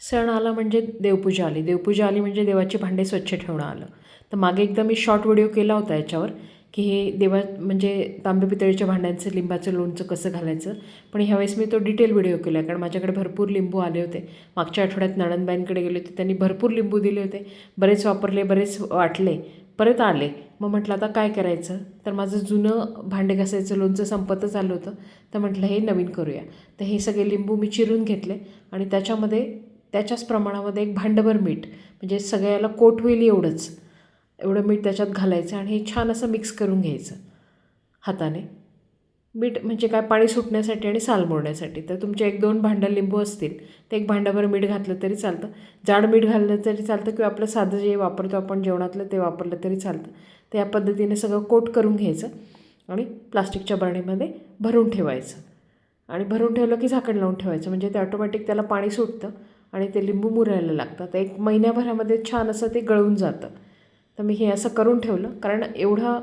सण आला म्हणजे देवपूजा आली. देवपूजा आली म्हणजे देवाची भांडे स्वच्छ ठेवणं आलं. तर मागे एकदा मी शॉर्ट व्हिडिओ केला होता याच्यावर की हे देवा म्हणजे तांबे पितळीच्या भांड्यांचं लिंबाचं लोणचं कसं घालायचं? पण ह्यावेळेस मी तो डिटेल व्हिडिओ केला आहे कारण माझ्याकडे भरपूर लिंबू आले होते. मागच्या आठवड्यात नणंदबाईंकडे गेले होते त्यांनी भरपूर लिंबू दिले होते. बरेच वापरले बरेच वाटले परत आले. मग म्हटलं आता काय करायचं? तर माझं जुनं भांडे घासायचं लोणचं संपतच आलं होतं. तर म्हटलं हे नवीन करूया. तर हे सगळे लिंबू मी चिरून घेतले आणि त्याच्यामध्ये त्याच्याच प्रमाणामध्ये एक भांडभर मीठ म्हणजे सगळ्याला कोट होईल एवढंच. एवढं मीठ त्याच्यात घालायचं आणि हे छान असं मिक्स करून घ्यायचं हाताने. मीठ म्हणजे काय? पाणी सुटण्यासाठी आणि साल मोडण्यासाठी. तर तुमचे एक दोन भांडं लिंबू असतील ते एक भांडाभर मीठ घातलं तरी चालतं. जाड मीठ घाललं तरी चालतं किंवा आपलं साधं जे वापरतो आपण जेवणातलं ते वापरलं तरी चालतं. तर या पद्धतीने सगळं कोट करून घ्यायचं आणि प्लास्टिकच्या बरणीमध्ये भरून ठेवायचं. आणि भरून ठेवलं की झाकण लावून ठेवायचं. म्हणजे ते ऑटोमॅटिक त्याला पाणी सुटतं. आणि ते लिंबू मुरायला लागतं एक महिन्याभरामध्ये छान असं ते गळून जातं. तर मी हे असं करून ठेवलं. कारण एवढं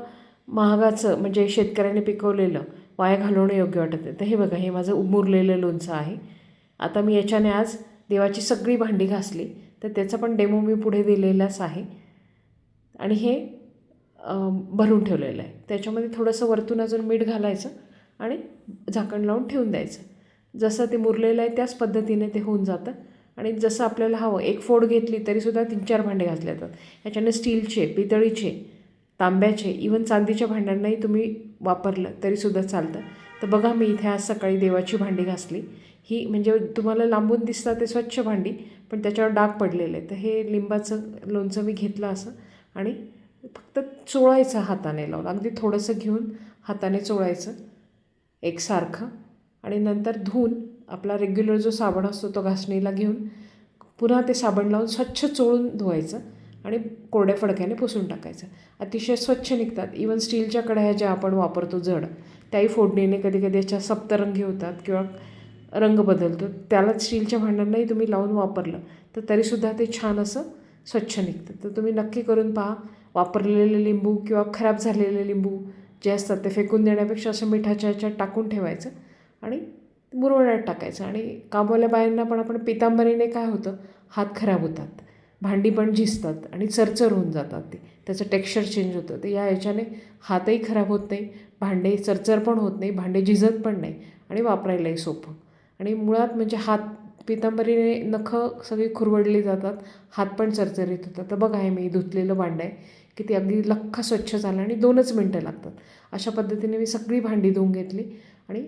महागाचं म्हणजे शेतकऱ्याने पिकवलेलं वाया घालवणं योग्य वाटत नाही. तर हे बघा हे माझं मुरलेलं लोणचं आहे. आता मी याच्याने आज देवाची सगळी भांडी घासली. तर त्याचा पण डेमो मी पुढे दिलेलाच आहे. आणि हे भरून ठेवलेलं आहे. त्याच्यामध्ये थोडंसं वरतून अजून मीठ घालायचं आणि झाकण लावून ठेवून द्यायचं. जसं ते मुरलेलं आहे त्याच पद्धतीने ते होऊन जातं. आणि जसं आपल्याला हवं एक फोड घेतली तरीसुद्धा तीन चार भांडे घातले जातात. ह्याच्याने स्टीलचे पितळीचे तांब्याचे इवन चांदीच्या भांड्यांनाही तुम्ही वापरलं तरीसुद्धा चालतं. तर बघा मी इथे आज सकाळी देवाची भांडी घासली. ही म्हणजे तुम्हाला लांबून दिसतात ते स्वच्छ भांडी पण त्याच्यावर डाग पडलेले तर हे लिंबाचं लोणचं मी घेतलं असं आणि फक्त चोळायचं हाताने लावून अगदी थोडंसं घेऊन हाताने चोळायचं एकसारखं आणि नंतर धुवून आपला रेग्युलर जो साबण असतो तो घासणीला घेऊन पुन्हा ते साबण लावून स्वच्छ चोळून धुवायचं आणि कोरड्या फडक्याने पुसून टाकायचं. अतिशय स्वच्छ निघतात. इवन स्टीलच्या कढया ज्या आपण वापरतो जड त्याही फोडणीने कधी कधी याच्या सप्तरंगी होतात किंवा रंग बदलतो. त्यालाच स्टीलच्या भांड्यांनाही तुम्ही लावून वापरलं तर तरीसुद्धा ते छान असं स्वच्छ निघतं. तर तुम्ही नक्की करून पहा वापरलेले लिंबू किंवा खराब झालेले लिंबू जे असतात ते फेकून देण्यापेक्षा असं मिठाच्या ह्याच्यात टाकून ठेवायचं आणि मुरवण्यात टाकायचं आणि कामवाल्या बायांना पण आपण पितांबरीने काय होतं? हात खराब होतात. भांडी पण झिजतात आणि चरचर होऊन जातात ते. त्याचं टेक्स्चर चेंज होतं. तर या याच्याने हातही खराब होत नाही भांडे चरचर पण होत नाही भांडे झिजत पण नाही आणि वापरायलाही सोपं. आणि मुळात म्हणजे हात पितांबरीने नखं सगळी खुरवडली जातात हात पण चरचरीत होतात. तर बघा हे मी धुतलेलं भांडं आहे की ते अगदी लख्खा स्वच्छ झालं आणि दोनच मिनटं लागतात. अशा पद्धतीने मी सगळी भांडी धुवून घेतली आणि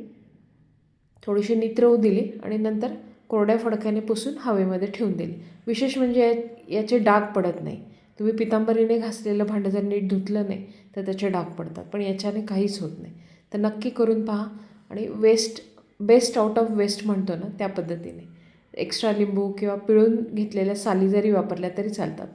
थोडीशी नित्रवू दिली आणि नंतर कोरड्या फडक्याने पुसून हवेमध्ये ठेवून दिली. विशेष म्हणजे या- याचे डाग पडत नाही. तुम्ही पितांबरीने घासलेलं भांडं जर नीट धुतलं नाही तर त्याचे डाग पडतात. पण याच्याने काहीच होत नाही. तर नक्की करून पहा आणि waste best out of waste म्हणतो ना त्या पद्धतीने. एक्स्ट्रा लिंबू किंवा पिळून घेतलेल्या साली जरी वापरल्या तरी चालतात.